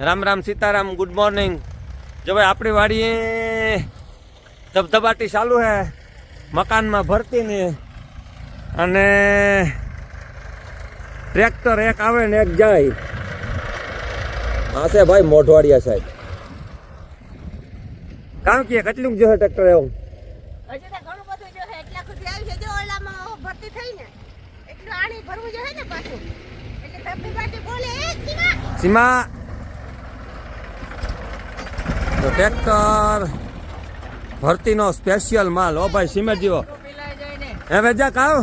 Ram Ram Sitaram good morning જો ભાઈ આપણી વાડીએ ધબધબાટી ચાલુ હે. મકાનમાં ભરતી ને. અને ટ્રેક્ટર એક આવે ને એક જાય. હા છે ભાઈ મોઢવાડિયા સાહેબ. કામ કે કેટલું જો ટ્રેક્ટર એવું? સીમા તો ટ્રેક્ટર ભરતીનો સ્પેશિયલ માલ. ઓ ભાઈ સિમેન્ટ જીવો હે વેજા કાવ?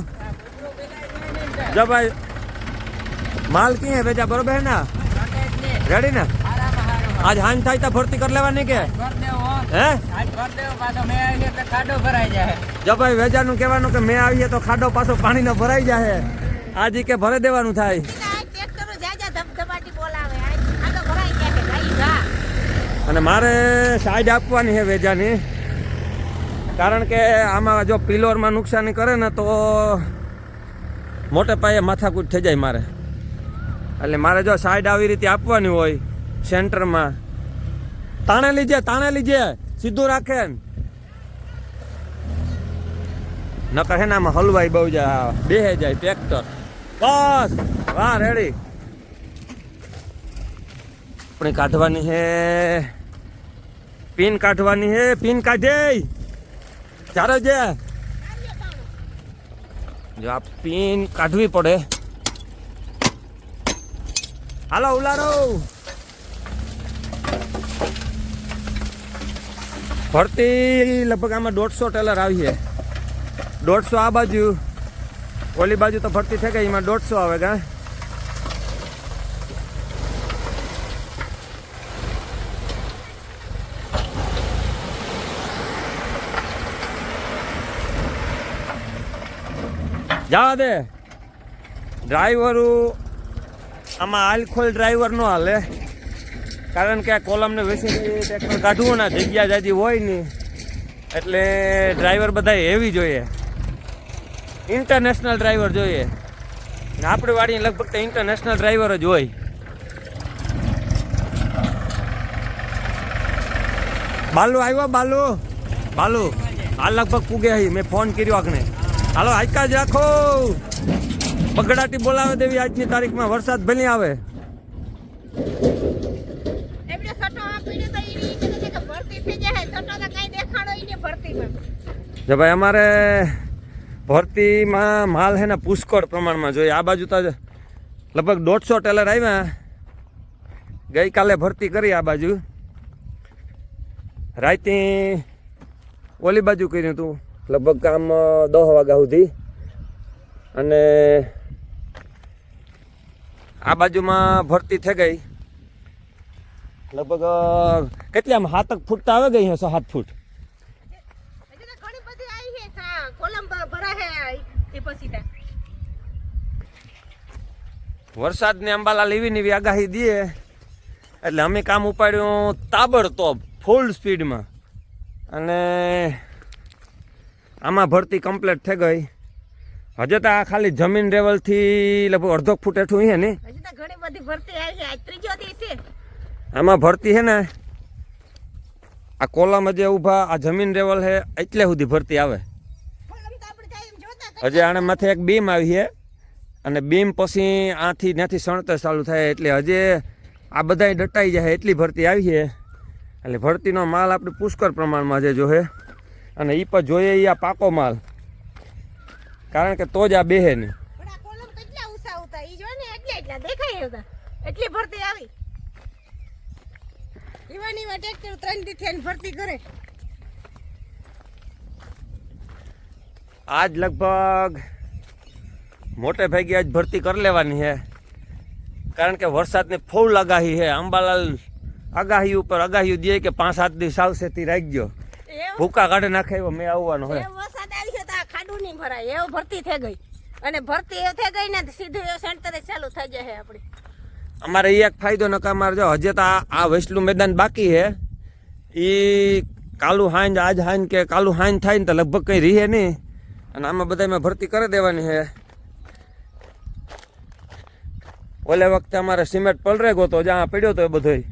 જો ભાઈ, માલ કી હે વેજા? બરોબર હે ના? રેડી ને? આજ હાન થાય તો ભરતી કરી લેવાની કે? હે? જો ભાઈ, વેજાનું કહેવાનું કે મેં આવીએ તો ખાડો પાછો પાણીનો ભરાઈ જાય આજે કે ભરે દેવાનું થાય આ ટ્રેક્ટરો જા જા ધબધબાટી બોલાવે આ આ તો ભરાઈ ગયા છે ભાઈ જા અને મારે સાઈડ આપવાની છે વેજાની. કારણ કે આમાં જો પિલોરમાં નુકસાની કરે ને તો મોટે પાયે માથાકૂટ થઈ જાય મારે. એટલે મારે જો સાઈડ આવી રીતે આપવાની હોય સેન્ટરમાં. તાણે લીજે તાણે લીજે, સીધું રાખે ને. હે ને આમાં હલવાઈ બહુ જાય બેહે જાય ટ્રેક્ટર. બસ, વાહ, રેડી. આપણે કાઢવાની છે પિન કાઢવાની હે, પિન કાઢે. ચાલો જે. જો આ પિન કાઢવી પડે. હાલો, ઉલારો. ભરતી લગભગ આમાં દોઢસો ટેલર આવી છે. દોઢસો આ બાજુ. ઓલી બાજુ તો ભરતી થઈ ગઈ, એમાં દોઢસો આવે કા જવા દે. ડ્રાઈવરો આમાં આલખોલ ડ્રાઈવર નો હાલે. કારણ કે આ કોલમને વેસી ટ્રેક્ટર કાઢવું ના જગ્યા જાજી હોય નહીં એટલે ડ્રાઈવર બધા હેવી જોઈએ. ઇન્ટરનેશનલ ડ્રાઈવર જોઈએ. ને આપણી વાડી લગભગ તો ઇન્ટરનેશનલ ડ્રાઈવર જ હોય. બાલુ આવ્યો, બાલુ? બાલુ આ લગભગ પૂગે મેં ફોન કર્યો આગને. હાલો આજકા જ રાખો. બગડાટી બોલાવે દેવી આજની તારીખમાં વરસાદ ભલે આવે. જો ભાઈ અમારે ભરતીમાં માલ હે ને પુષ્કળ પ્રમાણમાં જોઈએ. આ બાજુ તો લગભગ દોઢસો ટેલર આવ્યા. ગઈકાલે ભરતી કરી આ બાજુ. રાતે ઓલી બાજુ કર્યું હતું લગભગ કામ દસ વાગ્યા સુધી. અને આ બાજુમાં ભરતી થઈ ગઈ. લગભગ કેટલી આમ સાતક ફૂટ તો આવે ગઈ હશે સાત ફૂટ? વરસાદને અંબાલાલ એવી ને આગાહી દે એટલે અમે કામ ઉપાડ્યું તાબડતોબ ફૂલ સ્પીડમાં અને આમાં ભરતી કમ્પ્લીટ થઈ ગઈ. હજે તો આ ખાલી જમીન લેવલથી લગભગ અડધો ફૂટ હેઠું છે ને? ઘણી બધી ભરતી આવી ત્રીજો આમાં ભરતી છે ને આ કોલમ જે ઊભા આ જમીન લેવલ છે એટલે સુધી ભરતી આવે. હજી આને માથે એક બીમ આવી છે. અને બીમ પછી આથી ત્યાંથી સણતર ચાલુ થાય એટલે હજે આ બધાય ડટાઈ જાય એટલી ભરતી આવી છે. એટલે ભરતીનો માલ આપણે પુષ્કળ પ્રમાણમાં જે જોહે અને એ પણ જોઈએ એ આ પાકો માલ. કારણ કે તો જ આ બેહે નહીં એટલે ભરતી આવી. ઈવાની ટ્રેક્ટર ત્રણ દી થઈને ભરતી કરે. આજ લગભગ મોટે ભાગે આજ ભરતી કરી લેવાની છે કારણ કે વરસાદની ફૂલ આગાહી છે અંબાલાલ આગાહી ઉપર આગાહી દે કે પાંચ સાત દિવસ સાવચેતી રાખજો. એવું ભૂકા કાઢી નાખે એવો મેં આવવાનો હોય. વરસાદ આવી છે તો આ ખાડું નહીં ભરાય. એવો ભરતી થઈ ગઈ. અને ભરતી એ થઈ ગઈ ને સીધું એ સેન્ટર ચાલુ થઈ જશે આપણી અમારે એક ફાયદો નકા અમારે જો હજે તો આ વૈસલું મેદાન બાકી છે. એ કાલુ હાંજ આજ હાંજ કે કાલું હાંજ થાય ને તો લગભગ કંઈ રહે નહીં. અને આમાં બધામાં ભરતી કરી દેવાની છે. ઓલે વખતે અમારે સિમેન્ટ પલરે ગયો તો જ્યાં પડ્યો તો એ બધોય.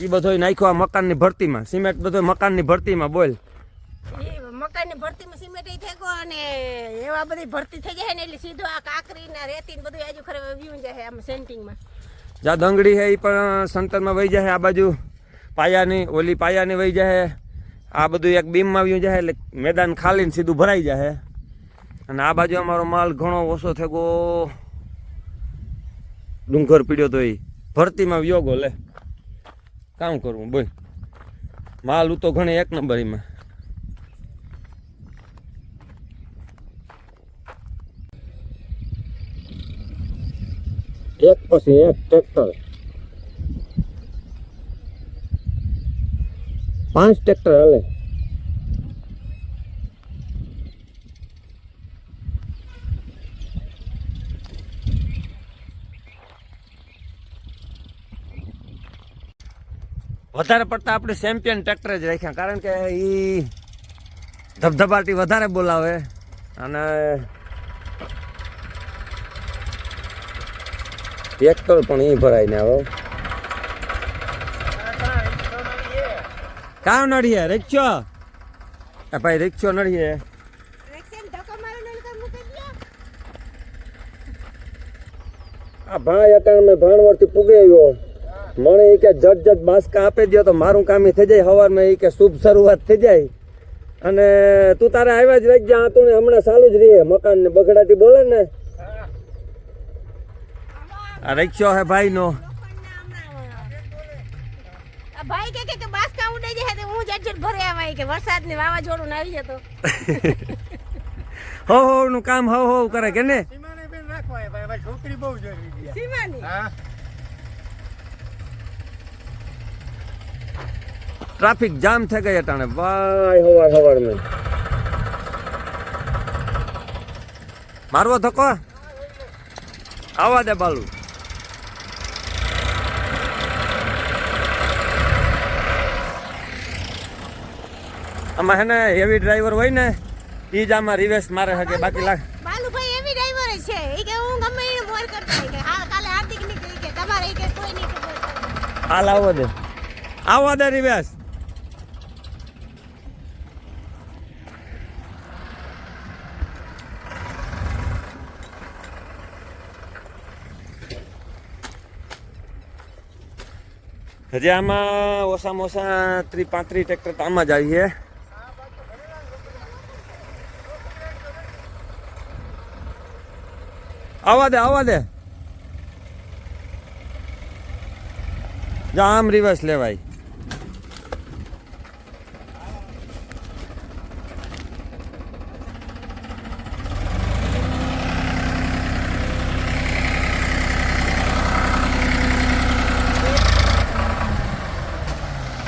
એ બધો નાખ્યો આ મકાનની ભરતીમાં. સિમેન્ટ બધો મકાનની ભરતીમાં બોલ. મકાનની ભરતીમાં સિમેન્ટ થઈ ગયો અને એવા બધી ભરતી થઈ જાય ને એટલે સીધું આ કાકરી ને રેતી ને બધું આજુ ખરે વ્યૂ જાય આમ સેન્ટિંગમાં. જ્યાં દંગડી છે એ પણ સંતરમાં વહી જાય આ બાજુ. પાયાની ઓલી પાયાની વહી જાય આ બધું એક બીમમાં જાય એટલે મેદાન ખાલી ને સીધું ભરાઈ જાય અને આ બાજુ અમારો માલ ઘણો ઓછો થઈ ગયો. ડુંગર પીડ્યો તો એ ભરતીમાં વ્યોગો લે. કામ કરવું, બોલ. માલ ઉતો ઘણે એક નંબર એમાં એક પછી એક ટ્રેક્ટર પાંચ ટ્રેક્ટર હાલે. વધારે પડતા આપણે ચેમ્પિયન ટ્રેક્ટર જ રાખ્યા. કારણ કે એ ધબધબાટી વધારે બોલાવે અને ટ્રેક્ટર પણ એ ભરાય ને હવે. કા નડીએ? રિક્ષો એ ભાઈ રિક્ષો નડીએ. આ ભાઈ અટાણ મેં ભાણવરથી આવ્યો. મને એ કે જટ જટ બાસકા આપી દો તો મારું કામ ઈ થઈ જાય સવારમાં એ કે શુભ શરૂઆત થઈ જાય. અને તું તારે આવ્યા જ રહી જ્યાં તું ને હમણાં ચાલુ જ રહીએ મકાન ને બગડાટી બોલે ને. આ રિક્ષો હે ભાઈ નો ભાઈ કે કે બાસકા ઉડે જાય તો હું જટ જટ ભરે આવાય કે વરસાદ ને વાવાઝોડું ને આવી જતો. હો હો નું કામ હો હો કરે કે ને? સીમાને બેન રાખવાય ભાઈ ભાઈ છોકરી બહુ જરૂરી છે. સીમાની? હા. ટ્રાફિક જામ થઈ ગઈ અટાણે. ભાઈ હવાર હવાર મેં મારવો ધક્કો? આવા દે બાલુ. આમાં હે ને હેવી ડ્રાઈવર હોય ને એ જ આમાં રિવેસ મારે હકે બાકી લાગ બાલુભાઈ એવી ડ્રાઈવર છે. એ કે હું ગમે એને મોર કરતા કે હા કાલે હાર્દિક નીકળી કે તમારે કે કોઈ નહીં કે કોઈ નહીં. હાલ આવો દે. આવા દે રિવેસ હજી આમાં ઓછામાં ઓછા ત્રી પાંત્રીસ ટ્રેક્ટર તો આમાં જ આવી છે આવા દે આવા દે. જા, આમ રિવર્સ લેવાય.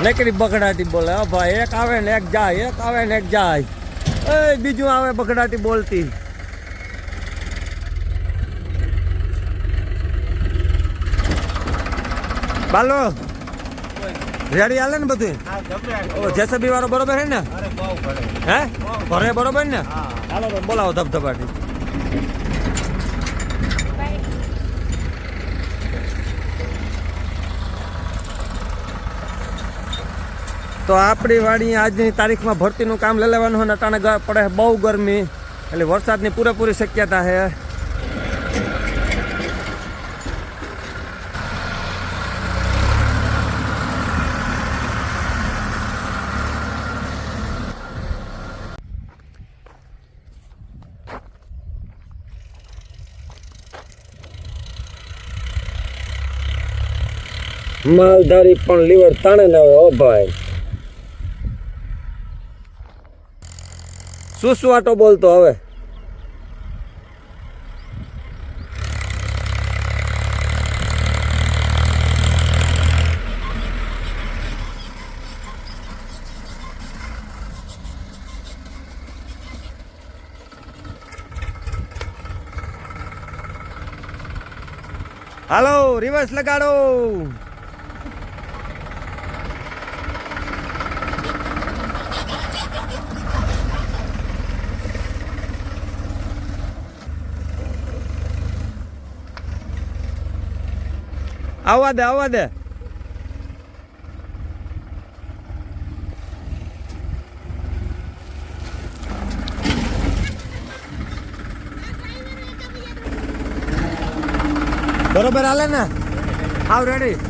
નકરી બગડાટી બોલે હો ભાઈ એક આવે ને એક જાય એક આવે ને એક જાય. એ બીજું આવે બગડાટી બોલતી. બાલો રેડી હાલે ને બધું જેસબી વાળો બરોબર હે ને? હે? ઘરે બરોબર ને? હાલો બોલાવો ધબધબાટી. તો આપણી વાડી આજની તારીખમાં ભરતીનું કામ લઈ લેવાનું હોય અટાણે પડે બહુ ગરમી. એટલે વરસાદની પૂરેપૂરી શક્યતા છે. માલધારી પણ લીવર તાણે ના હોય ભાઈ. શું બોલતો હવે? હાલો રિવર્સ લગાડો. આવવા દે આવવા દે. બરોબર હાલે ને? આવ રેડી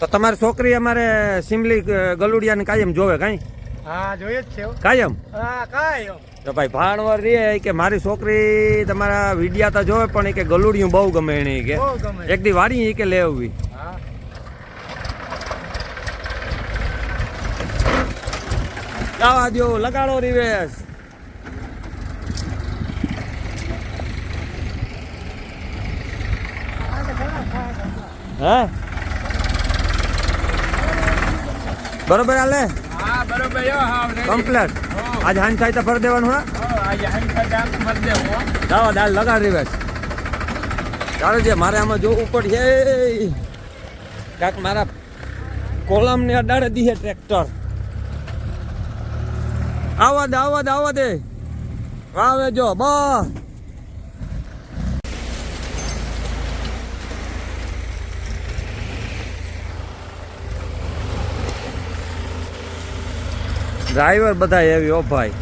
તો તમારી છોકરી અમારે સિમલી ગલુડિયાને કાયમ જોવે કાંઈ? હા જોઈએ જ છે કાયમ? હા કાયમ. તો ભાઈ ભાણવર રે કે મારી છોકરી તમારા વિડિયા તો જોવે પણ એ કે ગલુડિયું બહુ ગમે એને કે. એક દી વાડી કે લેવી હા. આવા દો લગાડો રિવેશ. હા? બરોબર હાલે? હા બરોબર યો હા કમ્પ્લેટ. આજ હાન થાય તો ફરી દેવાનું હા? આજે હંખા જામ મત દેવો દાલ લગાડ રિવેશ. ચાલો જે મારે આમાં જોવું પડશે. કાંક મારા કોલમ ને અડાડે દીએ ટ્રેક્ટર. આવા દે આવા દે આવા દે. વાવે જો બસ. ડ્રાઈવર બધા એવી ઓ ભાઈ.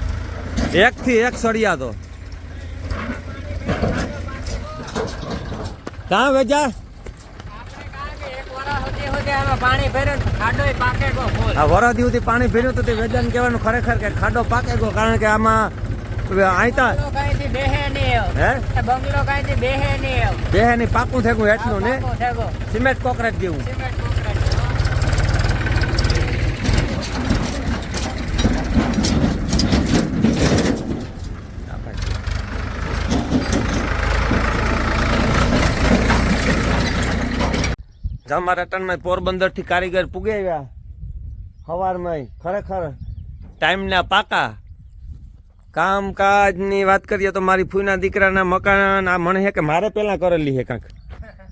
એક થી એક સળિયા તો. કાં ફૂલ આ વરદી સુધી પાણી ભર્યું તો તે વેજાને કહેવાનું ખરેખર કે ખાડો પાકે ગયો કારણ કે આમાં આયતા બેહે ની પાકું થેગું એટલું ને? સિમેન્ટ કોકરેટ જેવું. સિમેન્ટ કોન્ક્રીટ પોરબંદરથી પોરબંદરથી કારીગર પૂગે આવ્યા. સવારમાં ખરેખર. ટાઈમના પાકા. કામકાજની વાત કરીએ તો મારી ફૂઈના દીકરાના મકાન આ મને હે કે મારે પહેલાં કરેલી છે કાંક.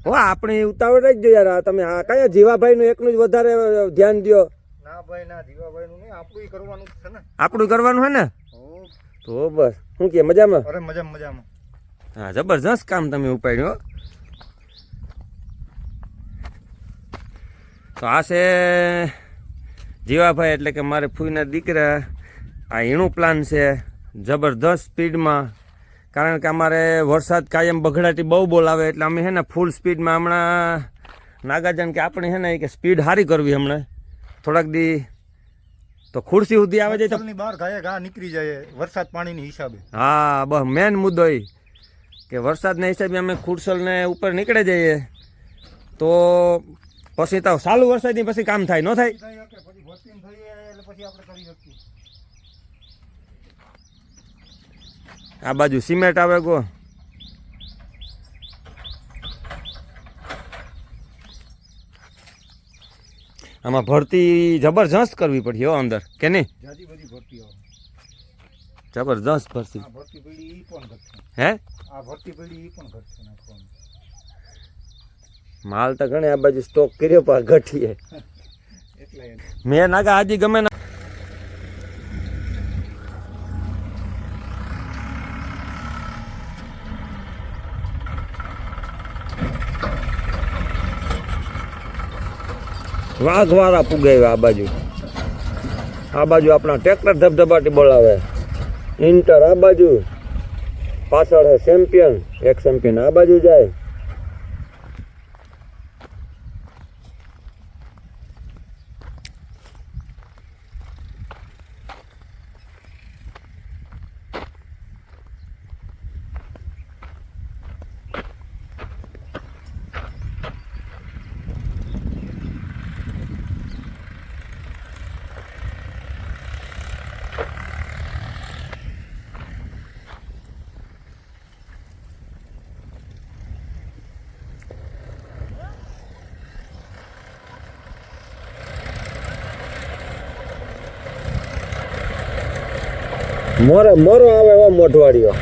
હો આપણે ઉતાવળ જ જો યાર આ તમે આ કયા જીવાભાઈનું એકનું જ વધારે ધ્યાન નહીં આપણું કરવાનું છે ને. હે ને? તો બસ શું કે મજામાં? અરે મજામાં મજામાં. હા જબરજસ્ત કામ તમે ઉપાડ્યું તો આ છે જીવાભાઈ એટલે કે મારે ફૂઈના દીકરા. આ હીણું પ્લાન છે જબરદસ્ત સ્પીડમાં. કારણ કે અમારે વરસાદ કાયમ બઘડાટી બહુ બોલાવે એટલે અમે છે ને ફૂલ સ્પીડમાં હમણાં નાગાજન કે આપણે છે ને એ કે સ્પીડ સારી કરવી હમણાં. થોડાક દી તો ખુરશી સુધી આવે જાય તો બહાર ઘાય ઘા નીકળી જાય વરસાદ પાણીની હિસાબે. હા બસ મેન મુદ્દો એ કે વરસાદના હિસાબે અમે ખુરસલને ઉપર નીકળે જઈએ. તો પછી તો સાલું વરસાદની પછી કામ થાય ન થાય? આ બાજુ સિમેન્ટ આવે ગો. આમાં ભરતી જબરજસ્ત કરવી પડી હો અંદર. કે નહીં? જબરજસ્ત ભરતી. હે? આ ભરતી પેઢી ઈ પણ માલ તો ઘણે આ બાજુ સ્ટોક કર્યો, પણ ઘટીએ મેં નાગા હાજી ગમે ના વાઘવાળા પુગાવ્યા આ બાજુ. આ બાજુ આપણા ટ્રેક્ટર ધબધબાટી બોલાવે. ઇન્ટર આ બાજુ. પાછળ ચેમ્પિયન એક ચેમ્પિયન આ બાજુ જાય. મોરે મોરો આવે એવા મોઢવાડીઓ